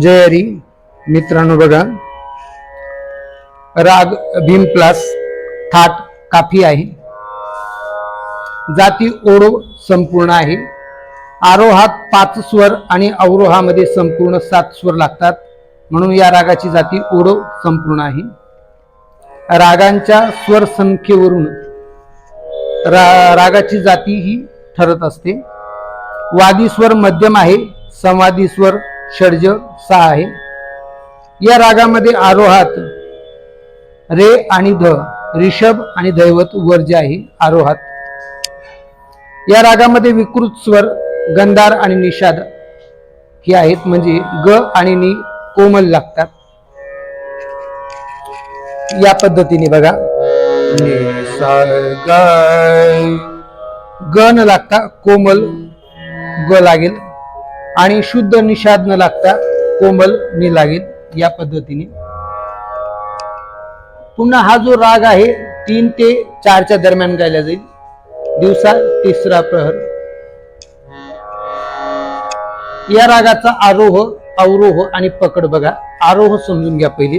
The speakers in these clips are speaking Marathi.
जय हरी. मित्रांनो बघा राग भीम प्लस थाट काफी आहे. जाती ओढो संपूर्ण आहे. आरोहात पाच स्वर आणि अवरोहामध्ये संपूर्ण सात स्वर लागतात. म्हणून या रागाची जाती ओढो संपूर्ण आहे. रागांच्या स्वर संख्येवरून रा रागाची जाती ही ठरत असते. वादी स्वर मध्यम आहे संवादी स्वर षडज सहा आहे या रागामध्ये आरोहात रे आणि ध रिषभ आणि दैवत वर्ज आहे आरोहात. या रागामध्ये विकृत स्वर गंधार आणि निषाद हे आहेत म्हणजे ग आणि नि कोमल लागतात. या पद्धतीने बघा. ग, ग न लागता कोमल ग लागेल. आणि शुद्ध निषाद न लागता कोमल नि लागेल या पद्धतीने. पुन्हा हा जो राग आहे तीन ते चारच्या दरम्यान गायला जाईल. दिवसा तिसरा प्रहर. या रागाचा आरोह अवरोह आणि पकड बघा. आरोह समजून घ्या पहिले.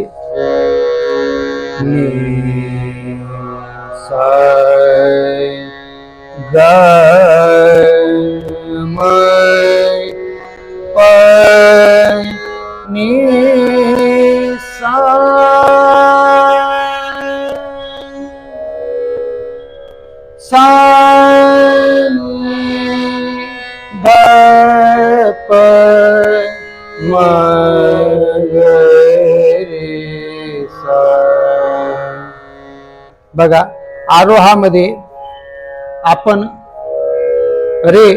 नि, सा, बघा आरोहामध्ये आपण रे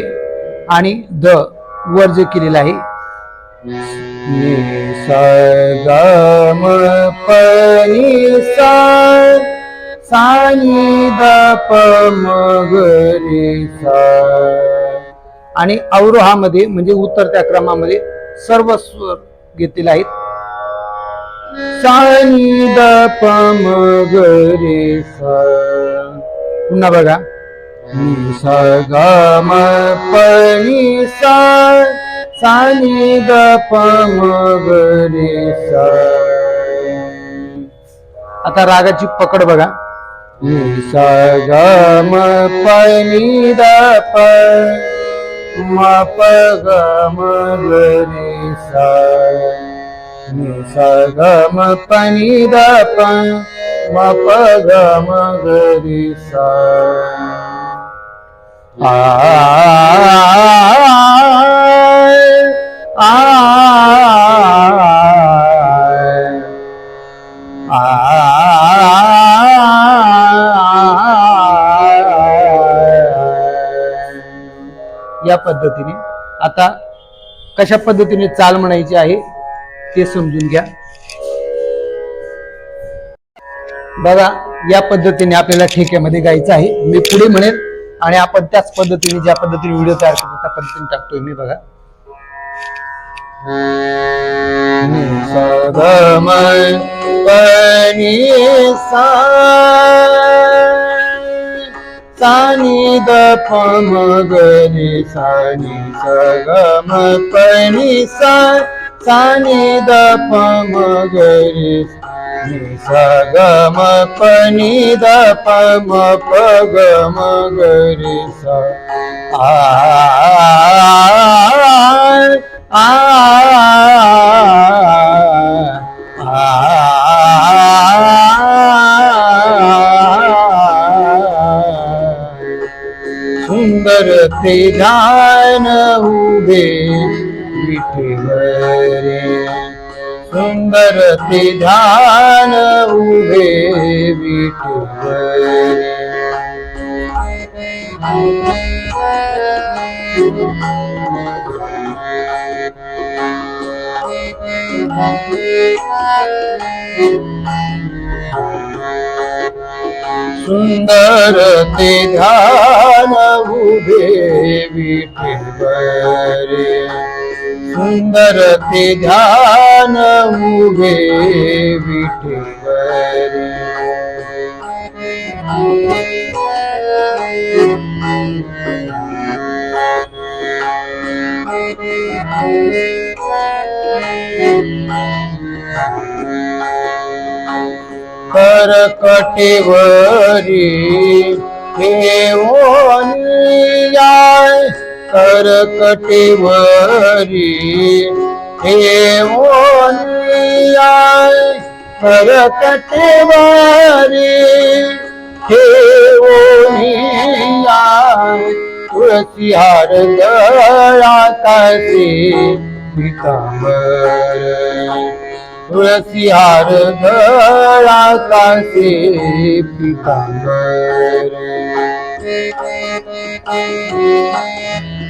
आणि द वर्ज केलेलं आहे नि, आणि अवरोहामध्ये म्हणजे उतरत्या क्रमामध्ये सर्व स्वर घेतलेले आहेत. सा, द, प, रे, पुन्हा बघा नि, सा, ग, म, प, सा, सा, द, प, रे, सा. आता रागाची पकड बघा नि, ग, म, प, नि, द, प, म, प, ग, म, ग, रे, सा. निसगम सा, ग, म, प, नि, सा. आ, आ, या पद्धतीने आता कशा पद्धतीने चाल म्हणायची आहे ते समजून घ्या बघा या पद्धतीने आपल्याला ठेक्यामध्ये गायचं आहे मी पुढे म्हणेन आणि आपण त्याच पद्धतीने ज्या पद्धतीने व्हिडिओ तयार करतो त्या पद्धतीने टाकतोय मी बघा सानी सा, नि, द, प, म, ग, रे, सा, नि, सा, ग, म, प, नि, सा. सा, नि, द, प, म, ग, रे, नि, सा, ग, म, प, नि, द, प, म, प, सुंदर ते ध्यान उभे विठेवरे सुंदर ते ध्यान उभे સુંદર તે ધ્યાન ઉભે કરકટેવરી દેવો જાય विठेवरे सुंदर ते ध्यान उभे विठेवरे करकटेवरी ठेवोनियाय करकटेवरी ठेवोनियाय करकटेवरी ठेवोनियाय तुळसी हार गळाताचे पितांबर तुळसी हार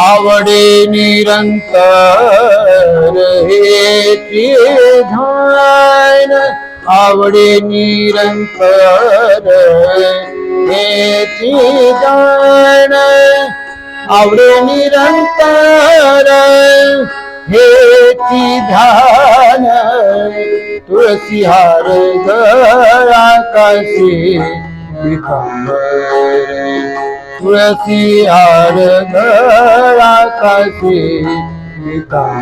आवडे निरंतर हे ध्यान आवडे निरंतर हे ध्यान आवडे निरंतर हे ध्यान तुळसी हार आकाशी काशी पितांबर तुळसी हार কাছে দিতাম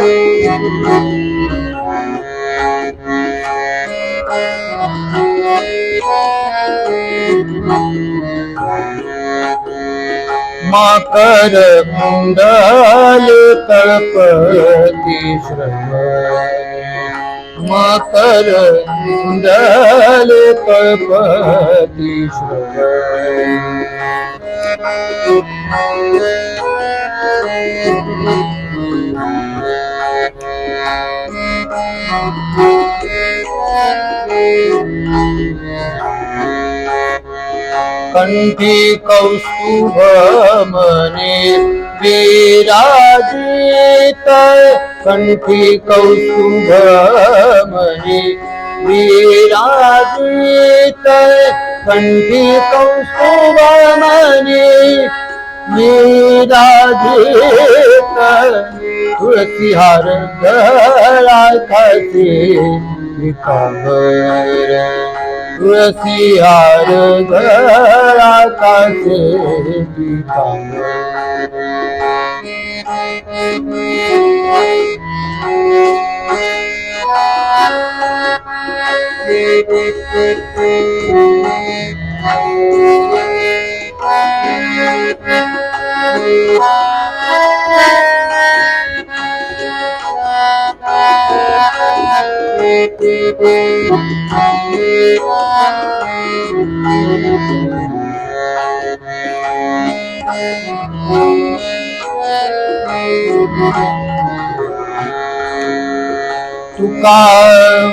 Thank you. माकर कुंडल तळपती श्रम माकर कुंडल तळपती कंठी कौस्तुभ मने विराजित कंठी कौस्तुभ मने विराजित कंठी कौस्तुभ मने विराजित तुळसी हार गळा तुलसी पिता Thank you. तुका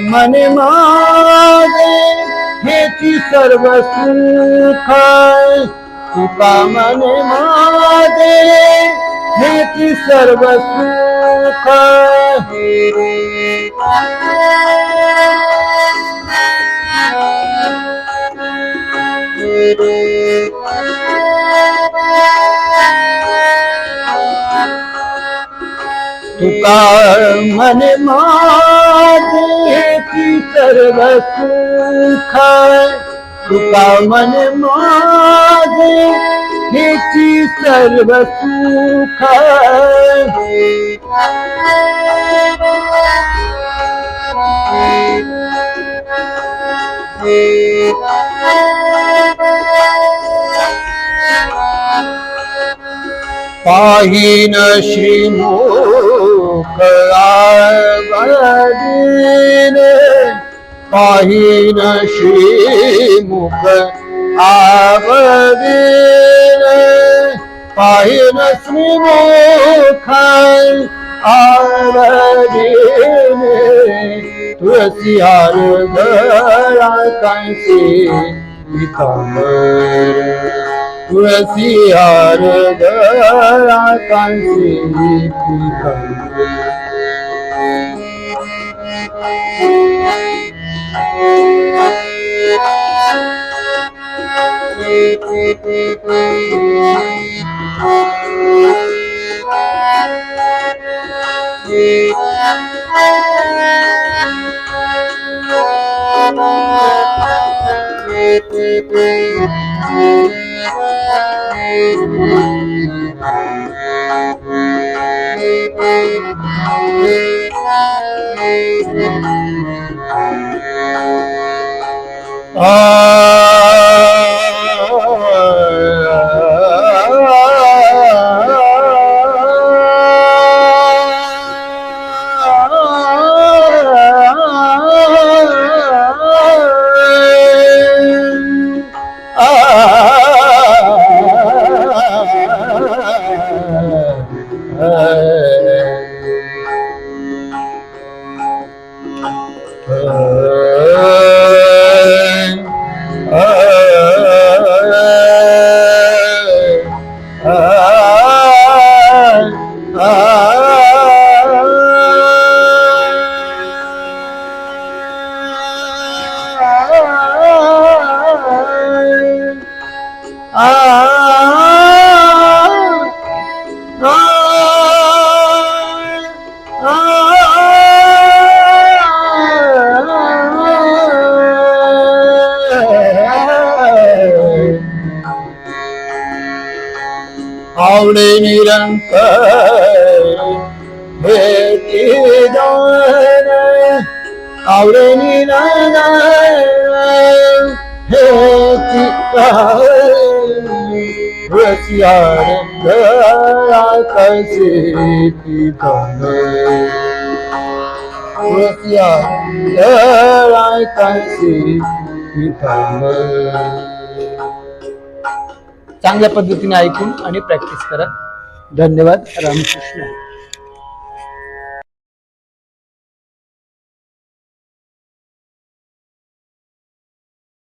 मने मागे हेची सर्व सुख तुका मने मागे हेची सर्व सुख तुका मन माझेची सर्व सुख तुका मन माझे हेची सर्व सुख पाहिन श्रीमुख आवडीन पाहिन श्रीमुख आवडीन दीन पाहिन श्रीमुखाय आवडीने तुळसी हार गळा कांशी पितांबर तुळसी हार गळा कांशी पितांबर आवडे निरंतर Ah. शंकर आवडे निरंतर भेटी रसियार गळा कसे पितान रसियार गळा चांगल्या पद्धतीने ऐकून आणि प्रॅक्टिस करा. धन्यवाद रामकृष्ण.